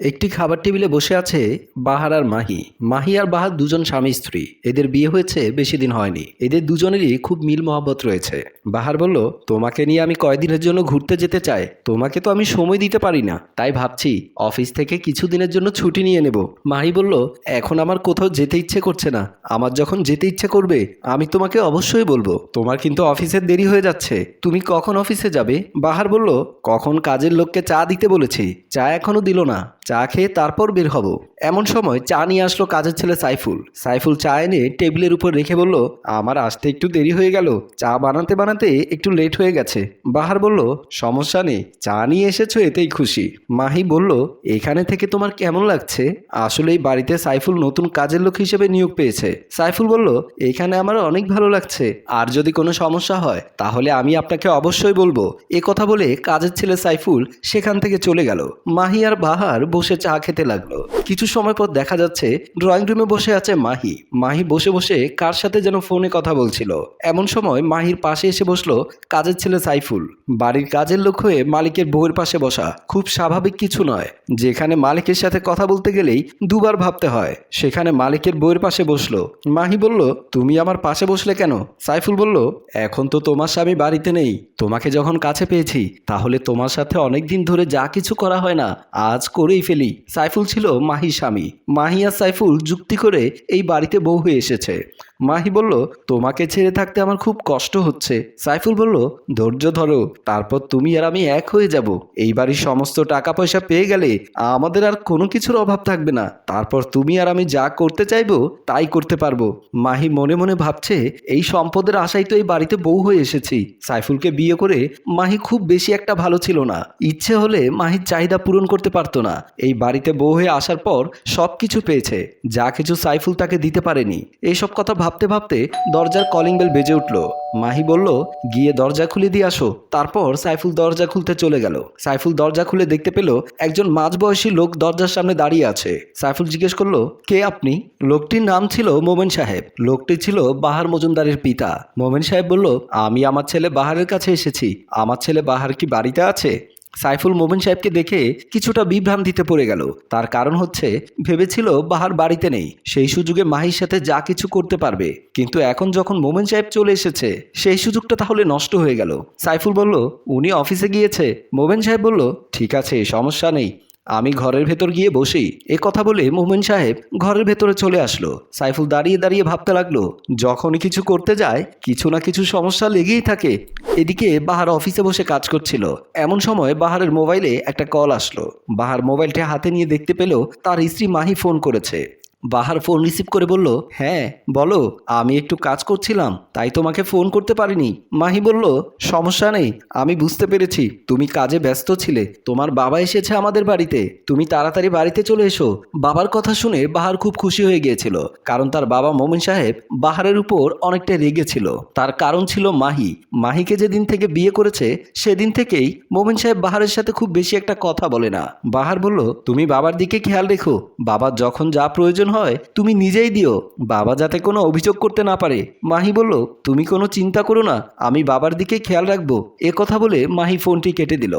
একটি খাবার টেবিলে বসে আছে বাহার আর মাহি। মাহি আর বাহার দুজন স্বামী স্ত্রী। এদের বিয়ে হয়েছে বেশি দিন হয়নি। এদের দুজনেরই খুব মিল মহব্বত রয়েছে। বাহার বলল, তোমাকে নিয়ে আমি কয়দিনের জন্য ঘুরতে যেতে চাই? তোমাকে তো আমি সময় দিতে পারি না। তাই ভাবছি অফিস থেকে কিছু দিনের জন্য ছুটি নিয়ে নেব। মাহি বলল, এখন আমার কোথাও যেতে ইচ্ছে করছে না। আমার যখন যেতে ইচ্ছে করবে, আমি তোমাকে অবশ্যই বলব। তোমার কিন্তু অফিসের দেরি হয়ে যাচ্ছে। তুমি কখন অফিসে যাবে? বাহার বলল, কখন কাজের লোককে চা দিতে বলেছি। চা এখনও দিল না। চা খেয়ে তারপর বের হব। এমন সময় চা নিয়ে আসলো কাজের ছেলে সাইফুল। সাইফুল চা এনে টেবিলের উপর রেখে বলল, আমার আসতে একটু দেরি হয়ে গেল। চা বানাতে বানাতে একটু লেট হয়ে গেছে। বাহার বলল, সমস্যা নেই, চা নিয়ে এসেছ, এতেই খুশি। মাহি বলল, এখানে থেকে তোমার কেমন লাগছে? আসলে এই বাড়িতে সাইফুল নতুন কাজের লোক হিসেবে নিয়োগ পেয়েছে। সাইফুল বলল, এখানে আমার অনেক ভালো লাগছে। আর যদি কোনো সমস্যা হয়, তাহলে আমি আপনাকে অবশ্যই বলব। এ কথা বলে কাজের ছেলে সাইফুল সেখান থেকে চলে গেল। মাহি আর বাহার বসে চা খেতে লাগল। কিছু সময় পর দেখা যাচ্ছে ড্রয়িং রুমে বসে আছে মাহি। মাহি বসে বসে কার সাথে যেন ফোনে কথা বলছিল। এমন সময় মাহির পাশে এসে বসল কাজের ছেলে সাইফুল। বাড়ির কাজের লোক হয়ে মালিকের বউয়ের পাশে বসা। খুব স্বাভাবিক কিছু নয়। যেখানে মালিকের সাথে কথা বলতে গেলেই দুবার ভাবতে হয়। সেখানে মালিকের বউয়ের পাশে বসল। মাহি বলল, তুমি আমার পাশে বসলে কেন? সাইফুল বলল, এখন তো তোমার স্বামী বাড়িতে নেই। তোমাকে যখন কাছে পেয়েছি, তাহলে তোমার সাথে অনেক দিন ধরে যা কিছু করা হয় না, আজ করেই ফেলি। সাইফুল ছিল মাহি স্বামী। মাহিয়া সাইফুল যুক্তি করে এই বাড়িতে বউ হয়ে এসেছে। মাহি বলল, তোমাকে ছেড়ে থাকতে আমার খুব কষ্ট হচ্ছে। সাইফুল বলল, ধৈর্য ধরো, তারপর তুমি আর আমি এক হয়ে যাব। এই বাড়ির সমস্ত টাকা পয়সা পেয়ে গেলে আমাদের আর কোনো কিছুর অভাব থাকবে না। তারপর তুমি আর আমি যা করতে চাইব, তাই করতে পারব। মাহি মনে মনে ভাবছে, এই সম্পদের আশাই তো এই বাড়িতে বউ হয়ে এসেছি। সাইফুলকে বিয়ে করে মাহি খুব বেশি একটা ভালো ছিল না। ইচ্ছে হলে মাহির চাহিদা পূরণ করতে পারতো না। এই বাড়িতে বউ হয়ে আসার পর সব কিছু পেয়েছে। যা কিছু সাইফুল তাকে দিতে পারেনি। এইসব কথা ভাবতে ভাবতে দরজার কলিং বেল বেজে উঠল। মাহি বলল, গিয়ে দরজা খুলে দিয়ে আসো। তারপর সাইফুল দরজা খুলতে চলে গেল। সাইফুল দরজা খুলে দেখতে পেল একজন মাঝবয়সী লোক দরজার সামনে দাঁড়িয়ে আছে। সাইফুল জিজ্ঞেস করল, কে আপনি? লোকটির নাম ছিল মোমেন সাহেব। লোকটি ছিল বাহার মজুমদারের পিতা। মোমেন সাহেব বলল, আমি আমার ছেলে বাহারের কাছে এসেছি। আমার ছেলে বাহার কি বাড়িতে আছে? সাইফুল মোমেন সাহেবকে দেখে কিছুটা বিভ্রান্তিতে পড়ে গেল। তার কারণ হচ্ছে, ভেবেছিল বাহার বাড়িতে নেই। সেই সুযোগে মাহির সাথে যা কিছু করতে পারবে। কিন্তু এখন যখন মোমেন সাহেব চলে এসেছে, সেই সুযোগটা তাহলে নষ্ট হয়ে গেল। সাইফুল বলল, উনি অফিসে গিয়েছে। মোমেন সাহেব বলল, ঠিক আছে, সমস্যা নেই। আমি ঘরের ভেতর গিয়ে বসি এ কথা বলে মোমেন সাহেব ঘরের ভেতরে চলে আসলো। সাইফুল দাঁড়িয়ে দাঁড়িয়ে ভাবতে লাগল যখন কিছু করতে যায়, কিছু না কিছু সমস্যা লেগেই থাকে। এদিকে বাহার অফিসে বসে কাজ করছিল। এমন সময় বাহারের মোবাইলে একটা কল আসলো। বাহার মোবাইলটা হাতে নিয়ে দেখতে পেল তার স্ত্রী মাহি ফোন করেছে। বাহার ফোন রিসিভ করে বলল হ্যাঁ বলো, আমি একটু কাজ করছিলাম, তাই তোমাকে ফোন করতে পারিনি। মাহি বলল, সমস্যা নেই, আমি বুঝতে পেরেছি, তুমি কাজে ব্যস্ত ছিলে, তোমার বাবা এসেছে আমাদের বাড়িতে, তুমি তাড়াতাড়ি বাড়িতে চলে এসো। বাবার কথা শুনে বাহার খুব খুশি হয়ে গিয়েছিল, কারণ তার বাবা মোমিন সাহেব বাহারের উপর অনেকটা রেগেছিল তার কারণ ছিল মাহি। মাহিকে যেদিন থেকে বিয়ে করেছে, সেদিন থেকেই মোমিন সাহেব বাহারের সাথে খুব বেশি একটা কথা বলে না। বাহার বলল, তুমি বাবার দিকে খেয়াল রেখো বাবার যখন যা প্রয়োজন হয়, তুমি নিজেই দিও। বাবা যাতে কোনো অভিযোগ করতে না পারে। মাহি বলল, তুমি কোনো চিন্তা করো না, আমি বাবার দিকে খেয়াল রাখব। কথা বলে মাহি ফোনটি কেটে দিল।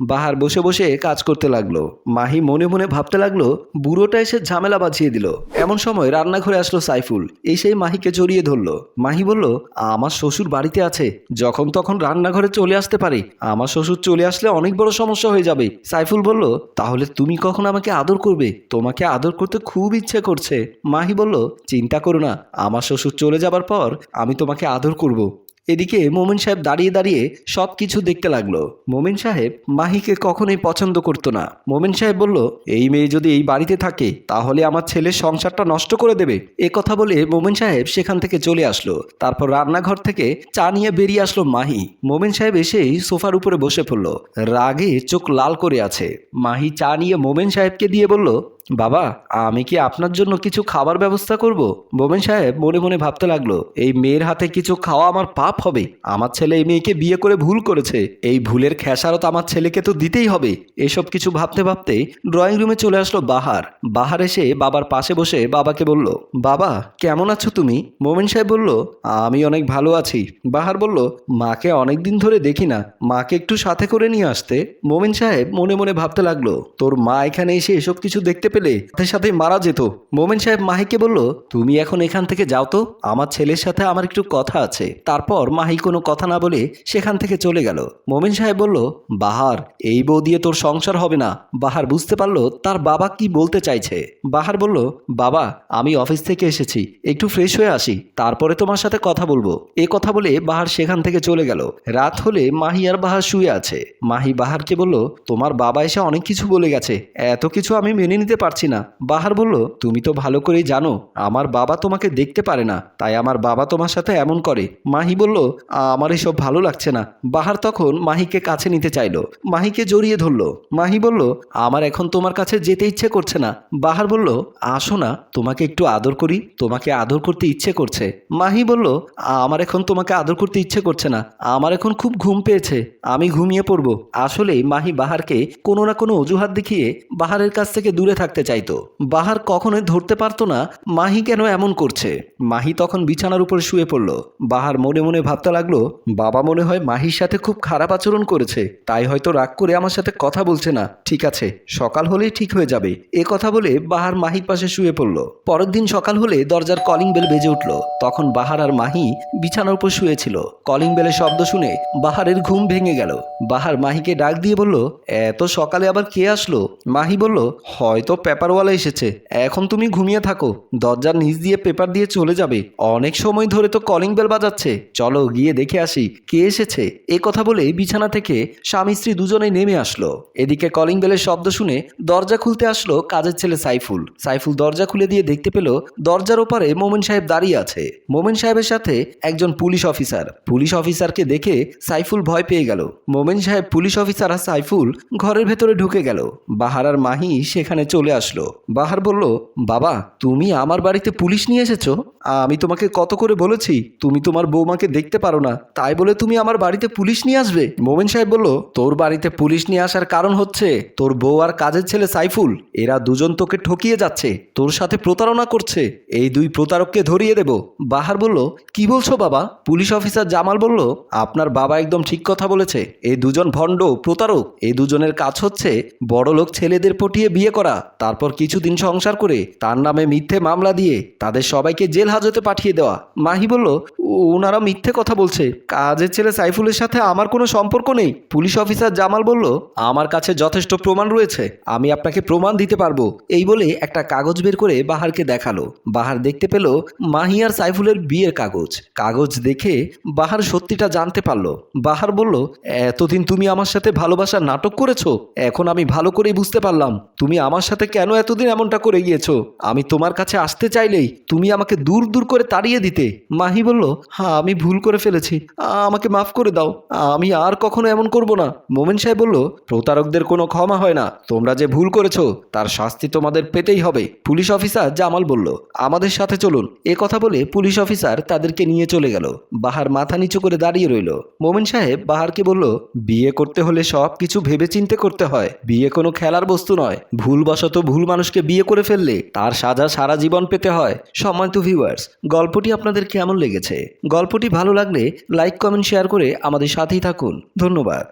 বাহার বসে বসে কাজ করতে লাগল। মাহি মনে মনে ভাবতে লাগল, বুড়োটা এসে ঝামেলা বাঁচিয়ে দিল। এমন সময় রান্নাঘরে আসলো সাইফুল। এসেই মাহিকে জড়িয়ে ধরলো। মাহি বলল, আমার শ্বশুর বাড়িতে আছে। যখন তখন রান্নাঘরে চলে আসতে পারে। আমার শ্বশুর চলে আসলে অনেক বড় সমস্যা হয়ে যাবে। সাইফুল বলল, তাহলে তুমি কখন আমাকে আদর করবে? তোমাকে আদর করতে খুব ইচ্ছে করছে। মাহি বলল, চিন্তা করো না। আমার শ্বশুর চলে যাবার পর আমি তোমাকে আদর করব। এদিকে মোমিন সাহেব দাঁড়িয়ে দাঁড়িয়ে সব কিছু দেখতে লাগল। মোমিন সাহেব মাহিকে কখনোই পছন্দ করতো না। মোমিন সাহেব বলল, এই মেয়ে যদি এই বাড়িতে থাকে, তাহলে আমার ছেলের সংসারটা নষ্ট করে দেবে। এ কথা বলে মোমিন সাহেব সেখান থেকে চলে আসলো। তারপর রান্নাঘর থেকে চা নিয়ে বেরিয়ে আসলো মাহি। মোমিন সাহেব এসেই সোফার উপরে বসে পড়ল। রাগে চোখ লাল করে আছে। মাহি চা নিয়ে মোমেন সাহেবকে দিয়ে বলল বাবা, আমি কি আপনার জন্য কিছু খাবার ব্যবস্থা করব? মোমেন সাহেব মনে মনে ভাবতে লাগল, এই মেয়ের হাতে কিছু খাওয়া আমার পাপ হবে। আমার ছেলে এই মেয়েকে বিয়ে করে ভুল করেছে। এই ভুলের খেসারত আমার ছেলেকে তো দিতেই হবে। এসব কিছু ভাবতে ভাবতে ড্রয়িং রুমে চলে আসলো বাহার। বাহার এসে বাবার পাশে বসে বাবাকে বলল, বাবা, কেমন আছো তুমি? মোমেন সাহেব বলল, আমি অনেক ভালো আছি। বাহার বলল, মাকে অনেক দিন ধরে দেখি না। মাকে একটু সাথে করে নিয়ে আসতে। মোমেন সাহেব মনে মনে ভাবতে লাগল, তোর মা এখানে এসে এসব কিছু দেখতে পেলে সাথে সাথে মারা যেত। মোমেন সাহেব মাহিকে বলল, তুমি এখন এখান থেকে যাও তো, আমার ছেলের সাথে আমার একটু কথা আছে। তারপর মাহি কোনো কথা না বলে সেখান থেকে চলে গেল। মোমেন সাহেব বলল, বাহার, এই বউ দিয়ে তোর সংসার হবে না। বাহার বুঝতে পারল তার বাবা কি বলতে চাইছে। বাহার বলল, বাবা, আমি অফিস থেকে এসেছি, একটু ফ্রেশ হয়ে আসি, তারপরে তোমার সাথে কথা বলব। এ কথা বলে বাহার সেখান থেকে চলে গেল। রাত হলে মাহি আর বাহার শুয়ে আছে। মাহি বাহারকে বলল, তোমার বাবা এসে অনেক কিছু বলে গেছে, এত কিছু আমি মেনে নিতে পারছি না। বাহার বলল, তুমি তো ভালো করেই জানো, আমার বাবা তোমাকে দেখতে পারে না, তাই আমার বাবা তোমার সাথে এমন করে। মাহি বলল, আমার এসব ভালো লাগছে না। বাহার তখন মাহিকে কাছে নিতে চাইলো। মাহিকে জড়িয়ে ধরলো। মাহি বলল, আমার এখন তোমার কাছে যেতে ইচ্ছে করছে না। বাহার বলল, আসো না, তোমাকে একটু আদর করি, তোমাকে আদর করতে ইচ্ছে করছে। মাহি বলল, আমার এখন তোমাকে আদর করতে ইচ্ছে করছে না, আমার এখন খুব ঘুম পেয়েছে, আমি ঘুমিয়ে পড়ব। আসলে মাহি বাহারকে কোনো না কোনো অজুহাত দেখিয়ে বাহারের কাছ থেকে দূরে থাকতে চাইতো। বাহার কখনোই ধরতে পারতো না, মাহি কেন এমন করছে? মাহি তখন বিছানার উপর শুয়ে পড়ল। বাহার মনে মনে ভাবতে লাগল, বাবা মনে হয় মাহির সাথে খুব খারাপ আচরণ করেছে। তাই হয়তো রাগ করে আমার সাথে কথা বলছে না। ঠিক আছে, সকাল হলেই ঠিক হয়ে যাবে। এ কথা বলে বাহার মাহির পাশে শুয়ে পড়ল। পরের দিন সকাল হলে দরজার কলিং বেল বেজে উঠল। তখন বাহার আর মাহি বিছানার উপর শুয়েছিল। কলিং বেলের শব্দ শুনে বাহারের ঘুম ভেঙে গেল। বাহার মাহিকে ডাক দিয়ে বলল, এত সকালে আবার কে আসলো? মাহি বলল, হয়তো পেপারওয়ালা এসেছে। এখন তুমি ঘুমিয়ে থাকো। দরজার নিচ দিয়ে পেপার দিয়ে চলে যাবে। অনেক সময় ধরে তো কলিং বেল বাজাচ্ছে। চলো গিয়ে দেখে আসি, কে এসেছে? এ কথা বলে বিছানা থেকে স্বামী স্ত্রী দুজনেই নেমে আসলো। এদিকে কলিং বেলের শব্দ শুনে দরজা খুলতে আসলো কাজের ছেলে সাইফুল। সাইফুল দরজা খুলে দিয়ে দেখতে পেল দরজার ওপারে মোমেন সাহেব দাঁড়িয়ে আছে। মোমেন সাহেবের সাথে একজন পুলিশ অফিসার। পুলিশ অফিসারকে দেখে সাইফুল ভয় পেয়ে গেল। মোমেন সাহেব পুলিশ অফিসার আর সাইফুল ঘরের ভেতরে ঢুকে গেল। বাহারার মাহি সেখানে চলে আসলো। বাহার বলল, বাবা, তুমি আমার বাড়িতে পুলিশ নিয়ে এসেছ? আমি তোমাকে কত করে বলেছি, তুমি তোমার বৌমাকে দেখতে পারো না। তাই বলে তুমি আমার বাড়িতে পুলিশ নিয়ে আসবে? মোমেন সাহেব বলল, তোর বাড়িতে পুলিশ নিয়ে আসার কারণ হচ্ছে, তোর বউ আর কাজের ছেলে সাইফুল, এরা দুজন তোকে ঠকিয়ে যাচ্ছে, তোর সাথে প্রতারণা করছে, এই দুই প্রতারককে ধরিয়ে দেব। বাহার বলল, কি বলছো বাবা? পুলিশ অফিসার জামাল বলল, আপনার বাবা একদম ঠিক কথা বলেছে, এই দুজন ভণ্ড প্রতারক, এই দুজনের কাজ হচ্ছে বড় লোক ছেলেদের পটিয়ে বিয়ে করা। তারপর কিছুদিন সংসার করে তার নামে মিথ্যে মামলা দিয়ে তাদের সবাইকে জেল হাজতে পাঠিয়ে দেওয়া। মাহি বলল ওনারা মিথ্যে কথা বলছে। কাজের ছেলে সাইফুলের সাথে আমার কোনো সম্পর্ক নেই। পুলিশ অফিসার জামাল বলল, আমার কাছে যথেষ্ট প্রমাণ রয়েছে। আমি আপনাকে প্রমাণ দিতে পারব। এই বলে একটা কাগজ বের করে বাহারকে দেখাল। বাহার দেখতে পেল মাহি আর সাইফুলের বিয়ের কাগজ। কাগজ দেখে বাহার সত্যিটা জানতে পারল। বাহার বলল, এতদিন তুমি আমার সাথে ভালোবাসার নাটক করেছ। এখন আমি ভালো করেই বুঝতে পারলাম। তুমি আমার সাথে কেন এতদিন এমনটা করে গিয়েছো? আমি তোমার কাছে আসতে চাইলেই তুমি আমাকে দূর দূর করে তাড়িয়ে দিতে। মাহি বলল হ্যাঁ আমি ভুল করে ফেলেছি। আমাকে মাফ করে দাও। আমি আর কখনো এমন করব না। মোমেন সাহেব বলল, প্রতারকদের কোনো ক্ষমা হয় না। তোমরা যে ভুল করেছ, তার শাস্তি তোমাদের পেতেই হবে। পুলিশ অফিসার জামাল বলল, আমাদের সাথে চলুন। এ কথা বলে পুলিশ অফিসার তাদেরকে নিয়ে চলে গেল। বাহার মাথা নিচু করে দাঁড়িয়ে রইল। মোমেন সাহেব বাহারকে বলল, বিয়ে করতে হলে সব কিছু ভেবে চিনতে করতে হয়। বিয়ে কোনো খেলার বস্তু নয়। ভুলবশত ভুল মানুষকে বিয়ে করে ফেললে তার সাজা সারা জীবন পেতে হয়। সম্মানিত ভিউয়ার্স গল্পটি আপনাদের কেমন লেগেছে? গল্পটি ভালো লাগলে লাইক কমেন্ট শেয়ার করে আমাদের সাথেই থাকুন। ধন্যবাদ।